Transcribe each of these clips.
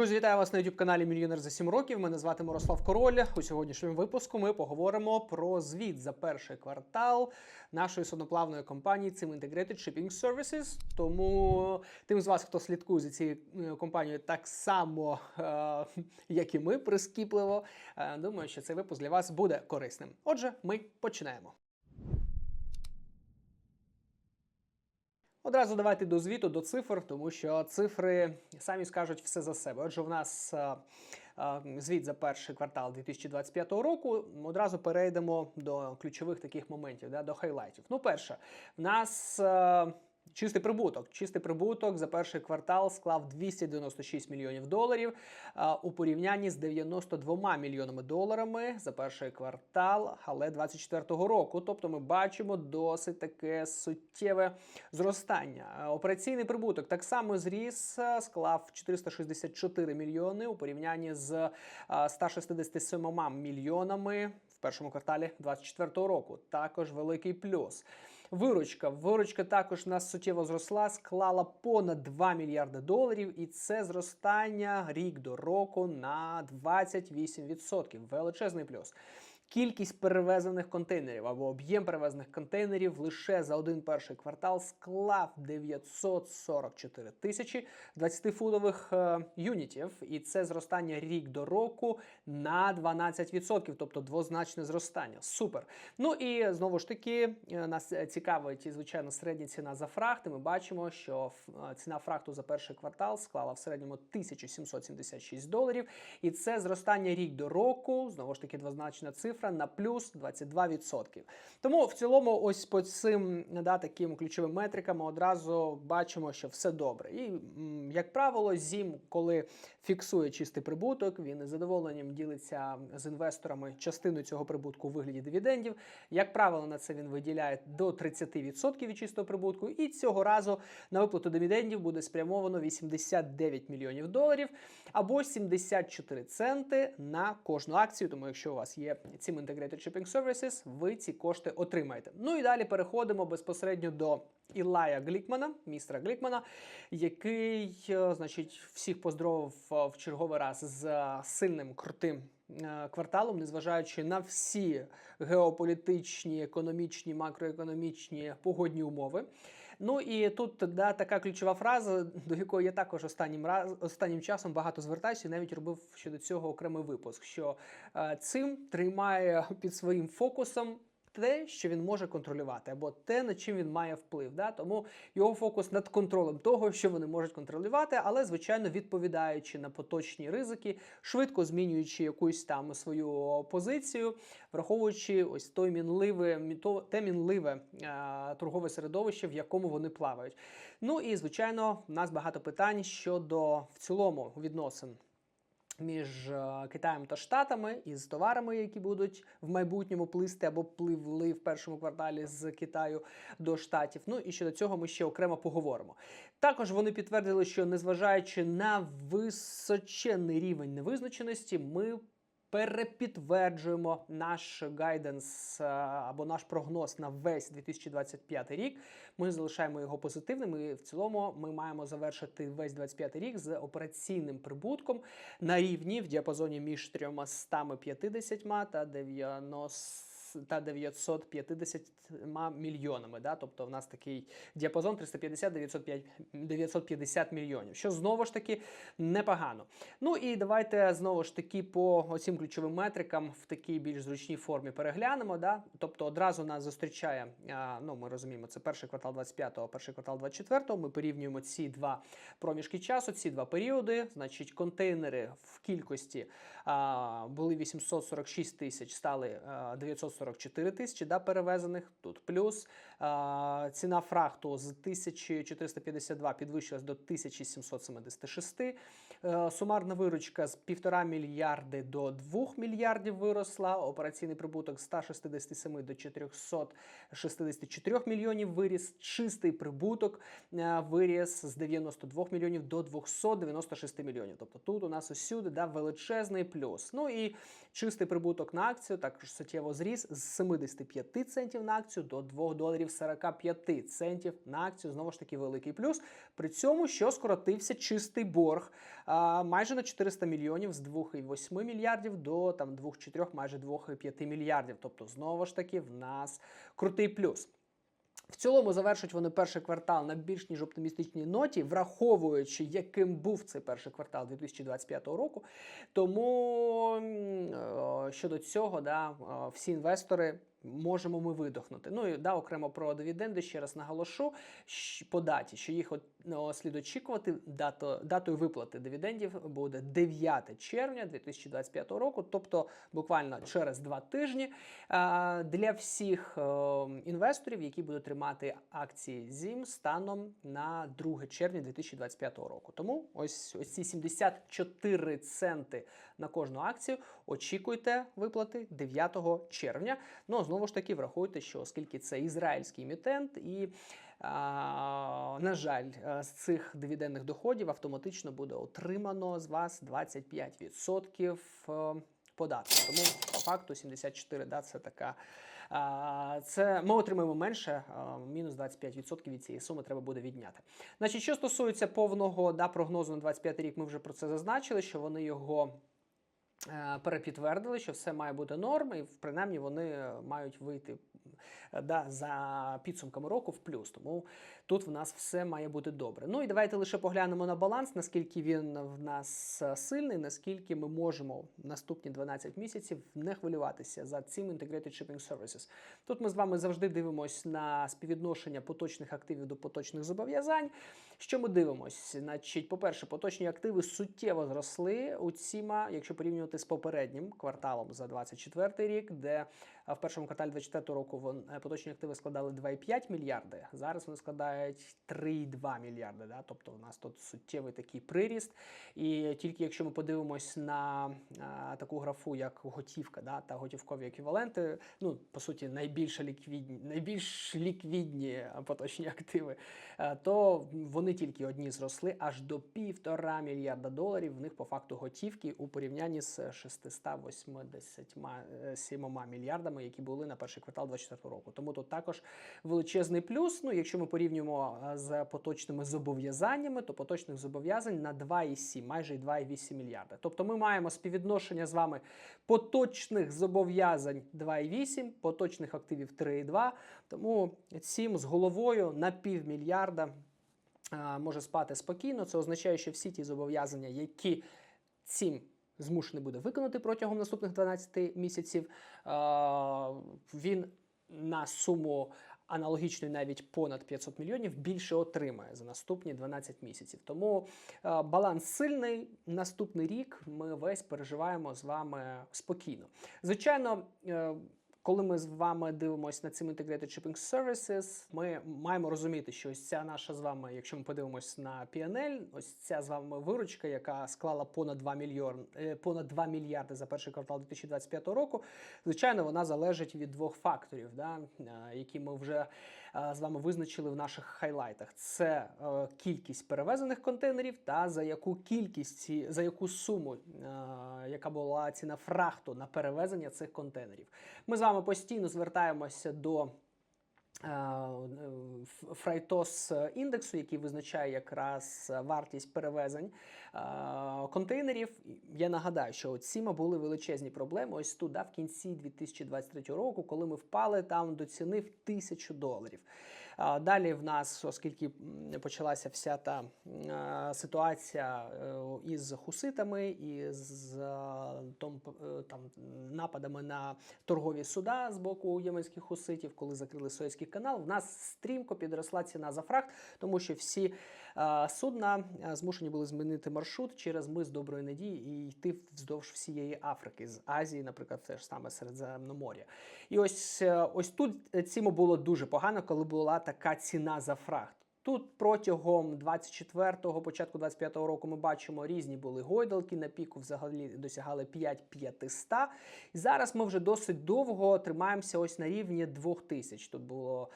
Друзі, вітаю вас на youtube каналі Мільйонер за 7 років. Мене звати Мирослав Король. У сьогоднішньому випуску ми поговоримо про звіт за перший квартал нашої судноплавної компанії Цим Integrated Shipping Services. Тому тим з вас, хто слідкує за цією е, компанією, так само е, як і ми, прискіпливо. е, думаю, що цей випуск для вас буде корисним. Отже, ми починаємо. Одразу давайте до звіту, до цифр, тому що цифри самі скажуть все за себе. Отже, в нас е, е, звіт за перший квартал 2025 року. Одразу перейдемо до ключових таких моментів, да, до хайлайтів. Ну, перше, в нас. Чистий прибуток. Чистий прибуток за перший квартал склав 296 мільйонів доларів у порівнянні з 92 мільйонами доларами за перший квартал, але 24-го року. Тобто ми бачимо досить таке суттєве зростання. Операційний прибуток так само зріс, склав 464 мільйони у порівнянні з а, 167 мільйонами в першому кварталі 24-го року. Також великий плюс. Виручка. Виручка також у нас суттєво зросла, склала понад 2 мільярди доларів, і це зростання рік до року на 28%. Величезний плюс. Кількість перевезених контейнерів або об'єм перевезених контейнерів лише за один перший квартал склав 944 тисячі 20-футових е, юнітів, і це зростання рік до року на 12%, тобто двозначне зростання. Супер. Ну і знову ж таки е, нас цікавить і, звичайно середня ціна за фрахт. Ми бачимо, що е, ціна фрахту за перший квартал склала в середньому 1776 доларів, і це зростання рік до року. Знову ж таки, двозначна цифра на плюс 22%. Тому в цілому, ось по цим да, таким ключовим метрикам одразу бачимо, що все добре. І як правило, зім, коли фіксує чистий прибуток, він із задоволенням ділиться з інвесторами частину цього прибутку у вигляді дивідендів. Як правило, на це він виділяє до 30% від чистого прибутку. І цього разу на виплату дивідендів буде спрямовано 89 мільйонів доларів або 74 центи на кожну акцію. Тому, якщо у вас є цим Integrated Shipping Services, ви ці кошти отримаєте. Ну і далі переходимо безпосередньо до Ілая Глікмана, містера Глікмана, який, е, значить, всіх поздоровив е, в черговий раз з сильним крутим е, кварталом, незважаючи на всі геополітичні, економічні, макроекономічні погодні умови. Ну і тут да, така ключова фраза, до якої я також останнім раз останнім часом багато звертаюся, і навіть робив щодо цього окремий випуск. Що е, цим тримає під своїм фокусом. Те, що він може контролювати, або те, над чим він має вплив. Да? Тому його фокус над контролем того, що вони можуть контролювати, але звичайно відповідаючи на поточні ризики, швидко змінюючи якусь там свою позицію, враховуючи ось той мінливе, те мінливе е, торгове середовище, в якому вони плавають. Ну і звичайно, в нас багато питань щодо в цілому відносин між е, Китаєм та Штатами із товарами, які будуть в майбутньому плисти або пливли в першому кварталі з Китаю до Штатів. Ну і щодо цього ми ще окремо поговоримо. Також вони підтвердили, що незважаючи на височенний рівень невизначеності, ми перепідтверджуємо наш гайденс або наш прогноз на весь 2025 рік. Ми залишаємо його позитивним. І в цілому ми маємо завершити весь 25 рік з операційним прибутком на рівні в діапазоні між 350 та 90 та 950 мільйонами. Да? Тобто в нас такий діапазон 350-950 мільйонів, що знову ж таки непогано. Ну і давайте знову ж таки по оцім ключовим метрикам в такій більш зручній формі переглянемо. Да? Тобто одразу нас зустрічає, ну ми розуміємо, це перший квартал 25-го, перший квартал 24-го. Ми порівнюємо ці два проміжки часу, ці два періоди. Значить, контейнери в кількості а, були 846 тисяч, стали 940. 44 тисячі да, перевезених, тут плюс. А, ціна фрахту з 1452 підвищилась до 1776. А, е, сумарна виручка з 1,5 мільярди до 2 мільярдів виросла. Операційний прибуток з 167 до 464 мільйонів виріс. Чистий прибуток е, виріс з 92 мільйонів до 296 мільйонів. Тобто тут у нас усюди да, величезний плюс. Ну і чистий прибуток на акцію також суттєво зріс з 75 центів на акцію до 2 доларів 45 центів на акцію. Знову ж таки, великий плюс. При цьому, що скоротився чистий борг а, майже на 400 мільйонів з 2,8 мільярдів до там 2,4, майже 2,5 мільярдів. Тобто, знову ж таки, в нас крутий плюс. В цілому завершать вони перший квартал на більш ніж оптимістичній ноті, враховуючи, яким був цей перший квартал 2025 року. Тому е, щодо цього, да, е, всі інвестори. Можемо ми видохнути. Ну і да, окремо про дивіденди. Ще раз наголошу по даті, що їх от, ну, слід очікувати. Дато, датою виплати дивідендів буде 9 червня 2025 року, тобто буквально через два тижні. Для всіх е, інвесторів, які будуть тримати акції ЗІМ станом на 2 червня 2025 року. Тому ось ось ці 74 центи на кожну акцію. Очікуйте виплати 9 червня. Ну знову ж таки, врахуйте, що оскільки це ізраїльський емітент, і а, на жаль, е, з цих дивідендних доходів автоматично буде отримано з вас 25% е, податку. Тому по факту 74, да, це така. а, Це ми отримаємо менше, а, мінус 25% від цієї суми треба буде відняти. Значить, що стосується повного да, прогнозу на 25 рік, ми вже про це зазначили, що вони його. Е, Перепідтвердили, що все має бути норм, і принаймні вони е, мають вийти е, да, за підсумками року в плюс. Тому тут в нас все має бути добре. Ну і давайте лише поглянемо на баланс, наскільки він в нас сильний, наскільки ми можемо наступні 12 місяців не хвилюватися за цим Integrated Shipping Services. Тут ми з вами завжди дивимося на співвідношення поточних активів до поточних зобов'язань. Що ми дивимося? Значить, по-перше, поточні активи суттєво зросли у ціма, якщо порівнювати з попереднім кварталом за 24 рік, де а, в першому кварталі 24 року е, поточні активи складали 2,5 мільярди. Зараз вони складають 3,2 мільярди. Да? Тобто у нас тут суттєвий такий приріст. І тільки якщо ми подивимось на а, таку графу, як готівка да, та готівкові еквіваленти, ну по суті, найбільш ліквідні, найбільш ліквідні поточні активи, е, то вони тільки одні зросли аж до півтора мільярда доларів. В них по факту готівки у порівнянні з 687 мільярдами, які були на перший квартал 2024 року. Тому тут також величезний плюс. Ну, якщо ми порівнюємо е, з поточними зобов'язаннями, то поточних зобов'язань на 2,7, майже 2,8 мільярда. Тобто ми маємо співвідношення з вами поточних зобов'язань 2,8, поточних активів 3,2. Тому цим з головою на півмільярда може спати спокійно. Це означає, що всі ті зобов'язання, які цим змушений буде виконати протягом наступних 12 місяців, він на суму. аналогічну навіть понад 500 мільйонів більше отримає за наступні 12 місяців. Тому баланс сильний. Наступний рік ми весь переживаємо з вами спокійно. Звичайно, е, коли ми з вами дивимося на цим Integrated Shipping Services, ми маємо розуміти, що ось ця наша з вами, якщо ми подивимось на PNL, ось ця з вами виручка, яка склала понад 2 мільйон, е, понад 2 мільярди за перший квартал 2025 року. Звичайно, вона залежить від двох факторів, да, е, які ми вже з вами визначили в наших хайлайтах. Це е, кількість перевезених контейнерів та за яку кількість за яку суму, е, яка була ціна фрахту на перевезення цих контейнерів. Ми з вами постійно звертаємося до. Е, Фрайтос індексу, який визначає якраз вартість перевезень е, контейнерів. Я нагадаю, що от були величезні проблеми. Ось тут да, в кінці 2023 року, коли ми впали там до ціни в тисячу доларів. Далі в нас, оскільки почалася вся та ситуація е, із хуситами і з том, е, там нападами на торгові суда з боку єменських хуситів, коли закрили Суецький канал, в нас стрімко підросла ціна за фрахт, тому що всі судна е, змушені були змінити маршрут через мис Доброї Надії і йти вздовж всієї Африки з Азії, наприклад, це ж саме Середземномор'я. І ось, е, ось тут цімо було дуже погано, коли була така ціна за фрахт. Тут протягом 24-го, початку 25-го року ми бачимо різні були гойдалки. На піку взагалі досягали 5500. І зараз ми вже досить довго тримаємося ось на рівні 2000. Тут було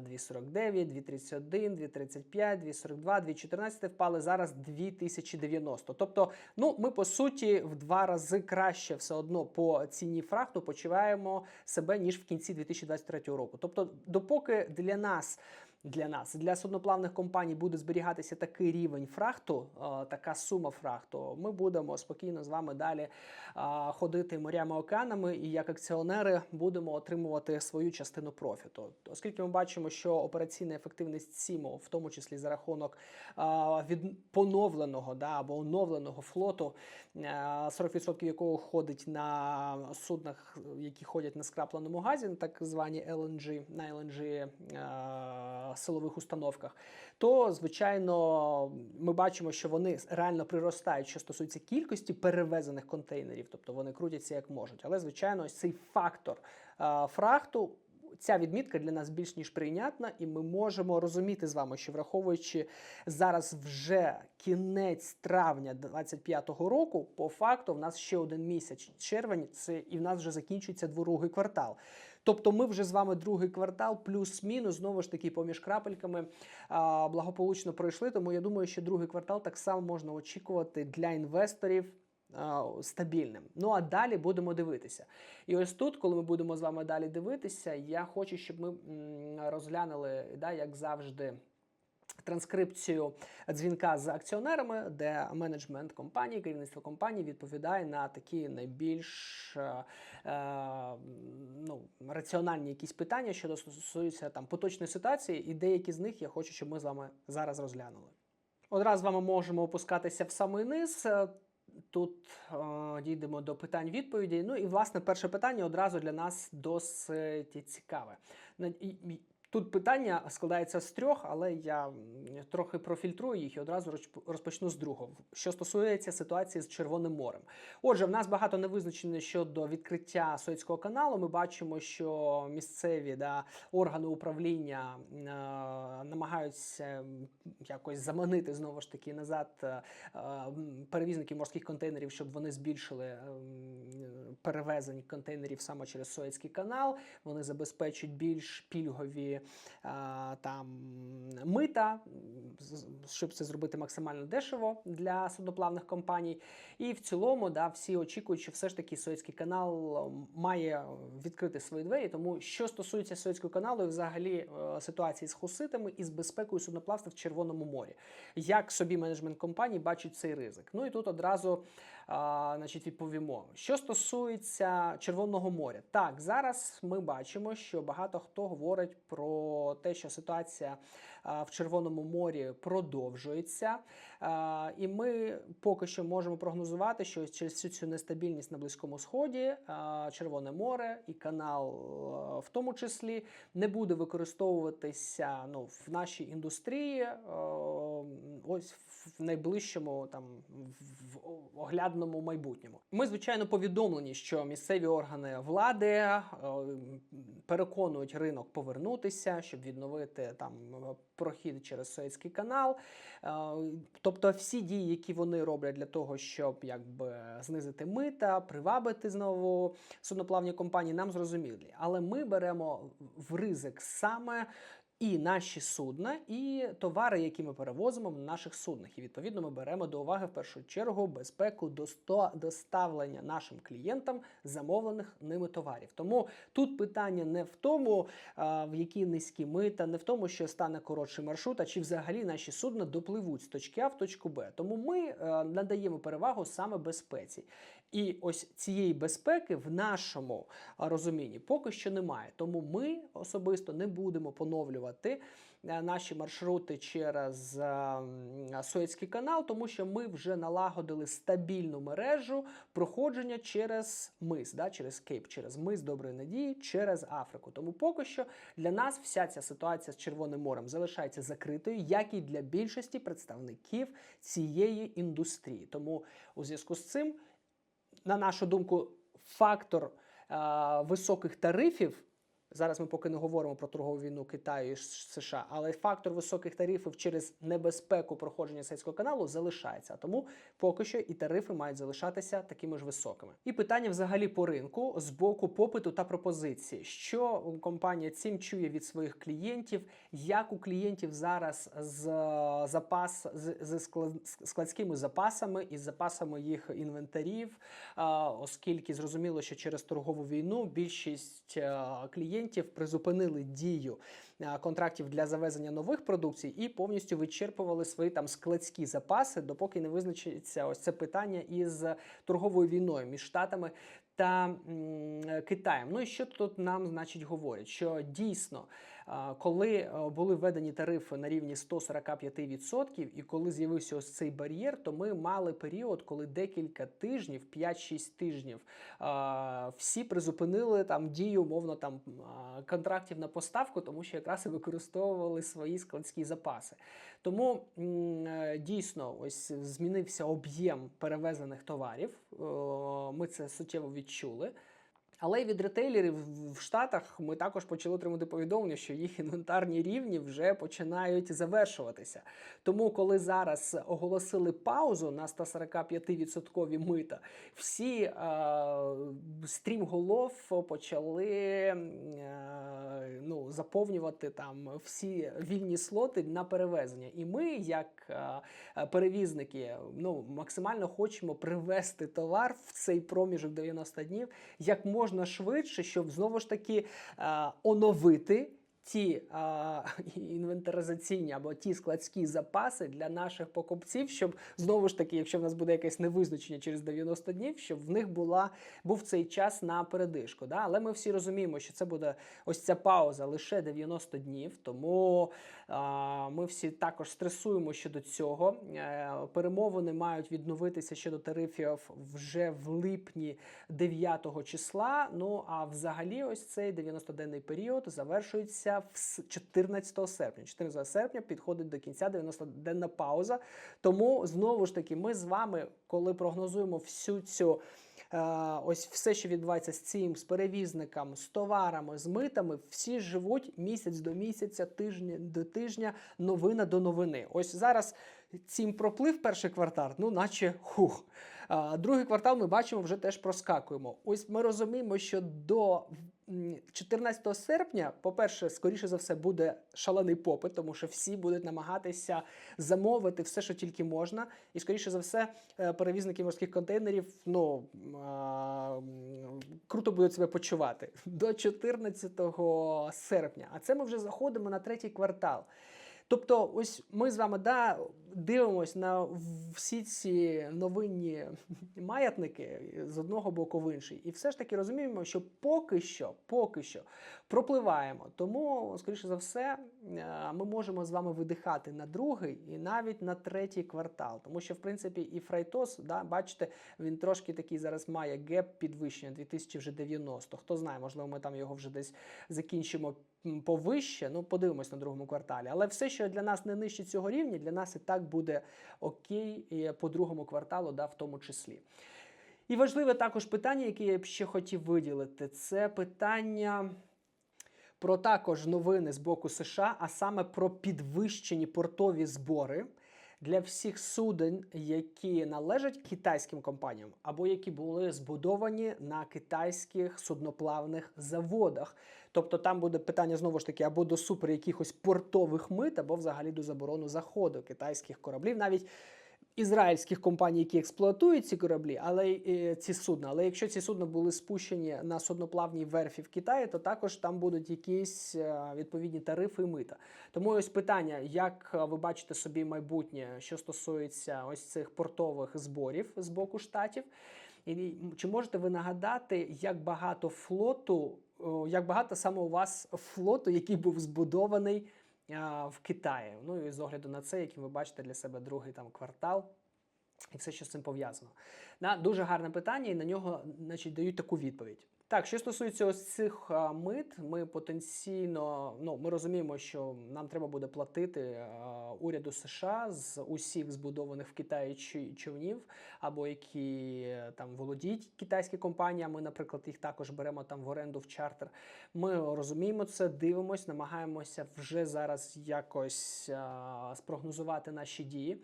249, 231, 235, 242, 214 впали. Зараз 2090. Тобто, ну ми по суті в два рази краще все одно по ціні фрахту почуваємо себе ніж в кінці 2023 року. Тобто, допоки для нас для нас, для судноплавних компаній буде зберігатися такий рівень фрахту, е, така сума фрахту. Ми будемо спокійно з вами далі е, ходити морями океанами, і як акціонери будемо отримувати свою частину профіту. Оскільки ми бачимо, що операційна ефективність СІМО, в тому числі за рахунок е, від поновленого да, або оновленого флоту, е, 40% якого ходить на суднах, які ходять на скрапленому газі, так звані LNG, на LNG силових установках, то звичайно ми бачимо, що вони реально приростають, що стосується кількості перевезених контейнерів, тобто вони крутяться як можуть. Але звичайно, ось цей фактор е, фрахту. Ця відмітка для нас більш ніж прийнятна, і ми можемо розуміти з вами, що враховуючи зараз вже кінець травня 25-го року, по факту в нас ще один місяць червень, це і в нас вже закінчується другий квартал. Тобто ми вже з вами другий квартал, плюс-мінус, знову ж таки, поміж крапельками а, благополучно пройшли. Тому я думаю, що другий квартал так само можна очікувати для інвесторів. Стабільним. Ну а далі будемо дивитися. І ось тут, коли ми будемо з вами далі дивитися, я хочу, щоб ми розглянули, да, як завжди, транскрипцію дзвінка з акціонерами, де менеджмент компанії, керівництво компанії відповідає на такі найбільш е, е, ну, раціональні якісь питання, що стосуються там поточної ситуації, і деякі з них я хочу, щоб ми з вами зараз розглянули. Одразу з вами можемо опускатися в самий низ. Е, Тут е, дійдемо до питань відповідей. Ну і власне перше питання одразу для нас досить цікаве. Тут питання складається з трьох, але я трохи профільтрую їх і одразу розп- розпочну з другого. Що стосується ситуації з Червоним морем. Отже, в нас багато невизначено щодо відкриття Суецького каналу. Ми бачимо, що місцеві да, органи управління е, намагаються якось заманити знову ж таки назад е, е, перевізників морських контейнерів, щоб вони збільшили е, м, перевезення контейнерів саме через Суецький канал. Вони забезпечують більш пільгові а, там мита, щоб це зробити максимально дешево для судноплавних компаній. І в цілому, да, всі очікують, що все ж таки Суецький канал має відкрити свої двері. Тому що стосується Суецького каналу і взагалі е, ситуації з хуситами і з безпекою судноплавства в Червоному морі, як собі менеджмент компаній бачить цей ризик? Ну і тут одразу значить, відповімо. Що стосується Червоного моря, так зараз ми бачимо, що багато хто говорить про те, що ситуація в Червоному морі продовжується, і ми поки що можемо прогнозувати, що через всю цю нестабільність на Близькому Сході Червоне море і канал, в тому числі, не буде використовуватися ну, в нашій індустрії. е, Ось в найближчому там в в оглядному майбутньому. Ми звичайно повідомлені, що місцеві органи влади е, переконують ринок повернутися, щоб відновити там прохід через Суецький канал. Е, Тобто, всі дії, які вони роблять для того, щоб якби знизити мита, привабити знову судноплавні компанії, нам зрозумілі. Але ми беремо в ризик саме і наші судна, і товари, які ми перевозимо на наших суднах. І відповідно ми беремо до уваги в першу чергу безпеку досто- доставлення нашим клієнтам замовлених ними товарів. Тому тут питання не в тому, в які низькі мита, не в тому, що стане коротший маршрут, а чи взагалі наші судна допливуть з точки А в точку Б. Тому ми е, надаємо перевагу саме безпеці. І ось цієї безпеки в нашому розумінні поки що немає. Тому ми особисто не будемо поновлювати е, наші маршрути через е, Суецький канал, тому що ми вже налагодили стабільну мережу проходження через мис, да, через Кейп, через мис Доброї Надії, через Африку. Тому поки що для нас вся ця ситуація з Червоним морем залишається закритою, як і для більшості представників цієї індустрії. Тому у зв'язку з цим на нашу думку, фактор е, високих тарифів Зараз ми поки не говоримо про торгову війну Китаю і США, але фактор високих тарифів через небезпеку проходження Сейського каналу залишається. Тому поки що і тарифи мають залишатися такими ж високими. І питання взагалі по ринку з боку попиту та пропозиції, що компанія цим чує від своїх клієнтів, як у клієнтів зараз з запас з, з складськими запасами і з запасами їх інвентарів, оскільки зрозуміло, що через торгову війну більшість е, клієнтів призупинили дію е, контрактів для завезення нових продукцій і повністю вичерпували свої там складські запаси, допоки не визначиться ось це питання із торговою війною між штатами та м, е, Китаєм. Ну і що тут нам значить говорять? Що дійсно, коли е, були введені тарифи на рівні 145%, і коли з'явився ось цей бар'єр, то ми мали період, коли декілька тижнів, 5-6 тижнів, всі призупинили там дію, умовно там контрактів на поставку, тому що якраз і використовували свої складські запаси. Тому е, дійсно ось змінився об'єм перевезених товарів. Ми це суттєво відчули. Але від ретейлерів в- Штатах ми також почали отримати повідомлення, що їх інвентарні рівні вже починають завершуватися. Тому, коли зараз оголосили паузу на 145% мита, всі е, стрімголов почали е, ну, заповнювати там всі вільні слоти на перевезення. І ми, як е, перевізники, ну максимально хочемо привести товар в цей проміжок 90 днів як можна швидше, щоб знову ж таки е, оновити. Ті а, інвентаризаційні або ті складські запаси для наших покупців, щоб знову ж таки, якщо в нас буде якесь невизначення через 90 днів, щоб в них була був цей час на передишку. Да? Але ми всі розуміємо, що це буде ось ця пауза лише 90 днів. Тому а, ми всі також стресуємо щодо цього. Е, перемовини мають відновитися щодо тарифів вже в липні 9 числа. Ну а взагалі, ось цей 90-денний період завершується 14 серпня. 14 серпня підходить до кінця 90-денна пауза. Тому знову ж таки, ми з вами, коли прогнозуємо всю цю. е, Ось все, що відбувається з цим, з перевізником, з товарами, з митами, всі живуть місяць до місяця, тижня до тижня, новина до новини. Ось зараз цим проплив перший квартал, ну наче хух. Другий квартал ми бачимо, вже теж проскакуємо. Ось ми розуміємо, що до м, 14 серпня, по-перше, скоріше за все, буде шалений попит, тому що всі будуть намагатися замовити все, що тільки можна. І скоріше за все, е, перевізники морських контейнерів ну, круто будуть себе почувати до 14 серпня. А це ми вже заходимо на третій квартал. Тобто, ось ми з вами да, дивимося на всі ці новинні маятники з одного боку в інший. І все ж таки розуміємо, що поки що, поки що пропливаємо. Тому, скоріше за все, е, ми можемо з вами видихати на другий і навіть на третій квартал. Тому що, в принципі, і Фрайтос, да, бачите, він трошки такий зараз має геп підвищення 2090. Хто знає, можливо, ми там його вже десь закінчимо повище. Ну, подивимось на другому кварталі. Але все, що для нас не нижче цього рівня, для нас і так буде окей по другому кварталу, да, в тому числі. І важливе також питання, яке я б ще хотів виділити, це питання. Про також новини з боку США, а саме про підвищені портові збори для всіх суден, які належать китайським компаніям, або які були збудовані на китайських судноплавних заводах. Тобто там буде питання знову ж таки або до супер якихось портових мит, або взагалі до заборону заходу китайських кораблів, навіть ізраїльських компаній, які експлуатують ці кораблі, але е, ці судна. Але якщо ці судна були спущені на судноплавній верфі в Китаї, то також там будуть якісь е, відповідні тарифи і мита. Тому ось питання, як е, ви бачите собі майбутнє, що стосується ось цих портових зборів з боку штатів. І чи можете ви нагадати, як багато флоту, як багато саме у вас флоту, який був збудований в Китаї? Ну і з огляду на це, яким ви бачите для себе другий там квартал. І все, що з цим пов'язано. На дуже гарне питання, і на нього значить, дають таку відповідь. Так, що стосується ось цих а, мит, ми потенційно ну ми розуміємо, що нам треба буде платити а, уряду США з усіх збудованих в Китаї човнів, або які е, там володіють китайські компанії. а Ми, наприклад, їх також беремо там в оренду в чартер. Ми розуміємо це, дивимось, намагаємося вже зараз якось а, спрогнозувати наші дії.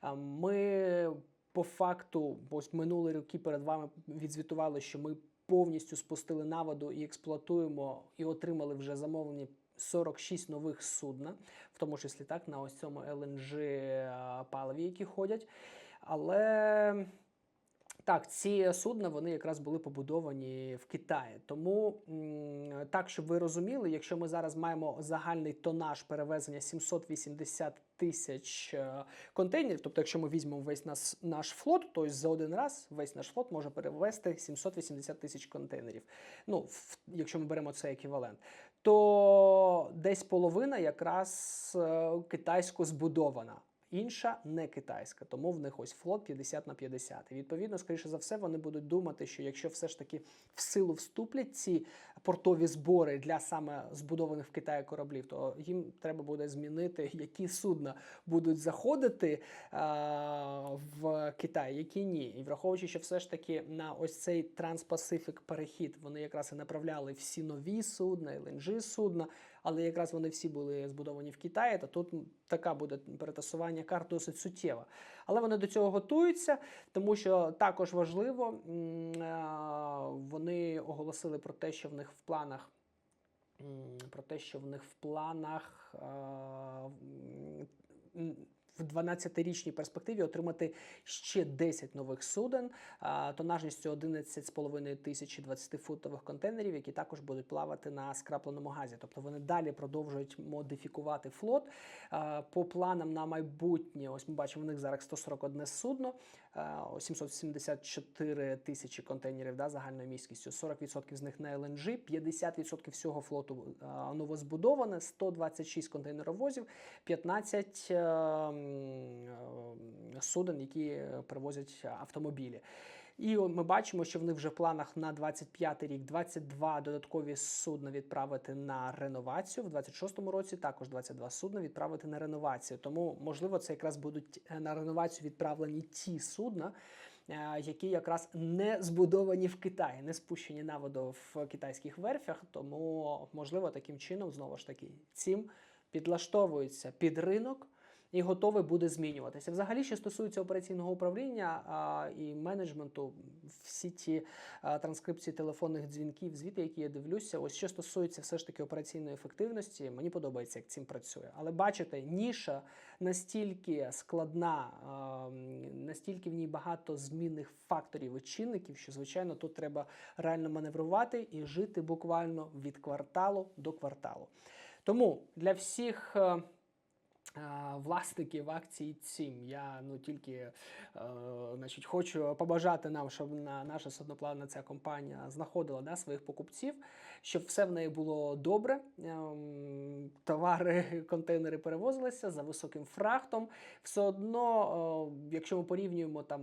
А, Ми по факту, ось минулі роки перед вами відзвітували, що ми повністю спустили на воду і експлуатуємо і отримали вже замовлені 46 нових судна, в тому числі так на ось цьому LNG паливі, які ходять. Але так, ці судна вони якраз були побудовані в Китаї. Тому так, щоб ви розуміли, якщо ми зараз маємо загальний тонаж перевезення 780 тисяч е, контейнерів, тобто, якщо ми візьмемо весь наш, наш флот, то за один раз весь наш флот може перевезти 780 тисяч контейнерів. Ну, в, якщо ми беремо цей еквівалент, то десь половина якраз е, китайсько збудована. Інша не китайська, тому в них ось флот 50 на 50. І відповідно, скоріше за все, вони будуть думати, що якщо все ж таки в силу вступлять ці портові збори для саме збудованих в Китаї кораблів, то їм треба буде змінити, які судна будуть заходити а, в Китай, які ні. І враховуючи, що все ж таки на ось цей Транспасифік перехід вони якраз і направляли всі нові судна, LNG судна, але якраз вони всі були збудовані в Китаї, то тут така буде перетасування карт досить суттєва. Але вони до цього готуються, тому що також важливо, вони оголосили про те, що в них в планах. Про те, що в них в планах м, в 12-річній перспективі отримати ще 10 нових суден тонажністю 11,5 тисячі 20-футових контейнерів, які також будуть плавати на скрапленому газі. Тобто вони далі продовжують модифікувати флот. По планам на майбутнє, ось ми бачимо, в них зараз 141 судно, а, 774 тисячі контейнерів да, загальною міськістю, 40% з них на LNG, 50% всього флоту новозбудоване, 126 контейнеровозів, 15 е, м, е, суден, які е, перевозять автомобілі. І ми бачимо, що в них вже в планах на 25 рік 22 додаткові судна відправити на реновацію. В 26-му році також 22 судна відправити на реновацію. Тому, можливо, це якраз будуть е, на реновацію відправлені ті судна, е, які якраз не збудовані в Китаї, не спущені на воду в китайських верфях. Тому, можливо, таким чином знову ж таки цим підлаштовується під ринок. І готовий буде змінюватися. Взагалі, що стосується операційного управління а, і менеджменту, всі ті а, транскрипції телефонних дзвінків, звіти, які я дивлюся, ось що стосується все ж таки операційної ефективності, мені подобається, як цим працює. Але бачите, ніша настільки складна, а, настільки в ній багато змінних факторів і чинників, що звичайно тут треба реально маневрувати і жити буквально від кварталу до кварталу. Тому для всіх. Власників акцій ЦІМ. Я ну тільки е, значить, хочу побажати нам, щоб на наша судноплавна ця компанія знаходила да, своїх покупців, щоб все в неї було добре. Е, товари, контейнери перевозилися за високим фрахтом. Все одно, е, якщо ми порівнюємо там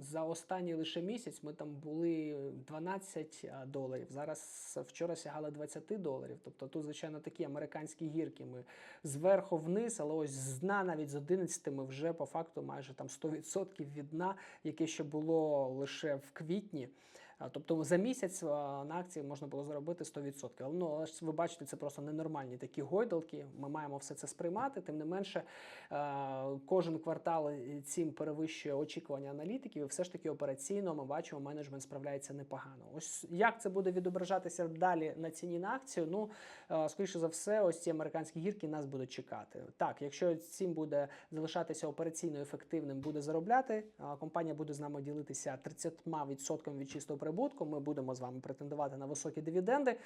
за останній лише місяць, ми там були 12 доларів. Зараз вчора сягали 20 доларів. Тобто тут, звичайно, такі американські гірки. Ми зверху вниз, але ось з дна, навіть з 11 ми вже по факту майже там 100% від дна, яке ще було лише в квітні. Тобто за місяць на акції можна було заробити 100%. Але, ну, ви бачите, це просто ненормальні такі гойдалки. Ми маємо все це сприймати. Тим не менше, кожен квартал цим перевищує очікування аналітиків. І все ж таки операційно ми бачимо, менеджмент справляється непогано. Ось як це буде відображатися далі на ціні на акцію? Ну, скоріше за все, ось ці американські гірки нас будуть чекати. Так, якщо цим буде залишатися операційно ефективним, буде заробляти, компанія буде з нами ділитися 30% від чистого прибутку. Ми будемо з вами претендувати на високі дивіденди.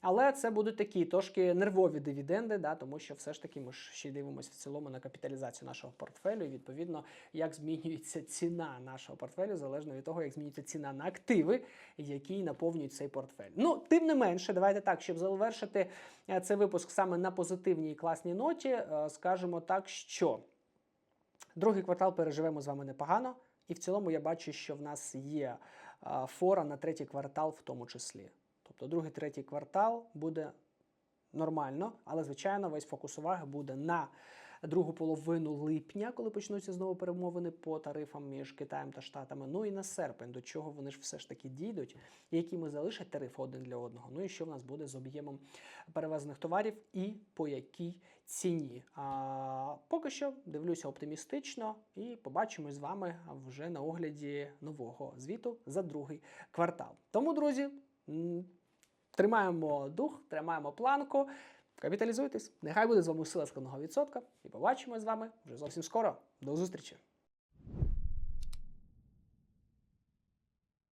Але це будуть такі трошки нервові дивіденди, да, тому що все ж таки ми ж ще дивимося в цілому на капіталізацію нашого портфелю. І відповідно, як змінюється ціна нашого портфелю, залежно від того, як змінюється ціна на активи, які наповнюють цей портфель. Ну, тим не менше, давайте так, щоб завершити е, цей випуск саме на позитивній і класній ноті, е, скажемо так, що другий квартал переживемо з вами непогано. І в цілому я бачу, що в нас є фора на третій квартал в тому числі. Тобто другий, третій квартал буде нормально, але звичайно весь фокус уваги буде на другу половину липня, коли почнуться знову перемовини по тарифам між Китаєм та Штатами. Ну і на серпень, до чого вони ж все ж таки дійдуть, які ми залишать тарифи один для одного. Ну і що в нас буде з об'ємом перевезених товарів і по якій ціні. А поки що дивлюся оптимістично і побачимось з вами вже на огляді нового звіту за другий квартал. Тому, друзі. Тримаємо дух, тримаємо планку. Капіталізуйтесь. Нехай буде з вами сила складного відсотка. І побачимо з вами вже зовсім скоро. До зустрічі!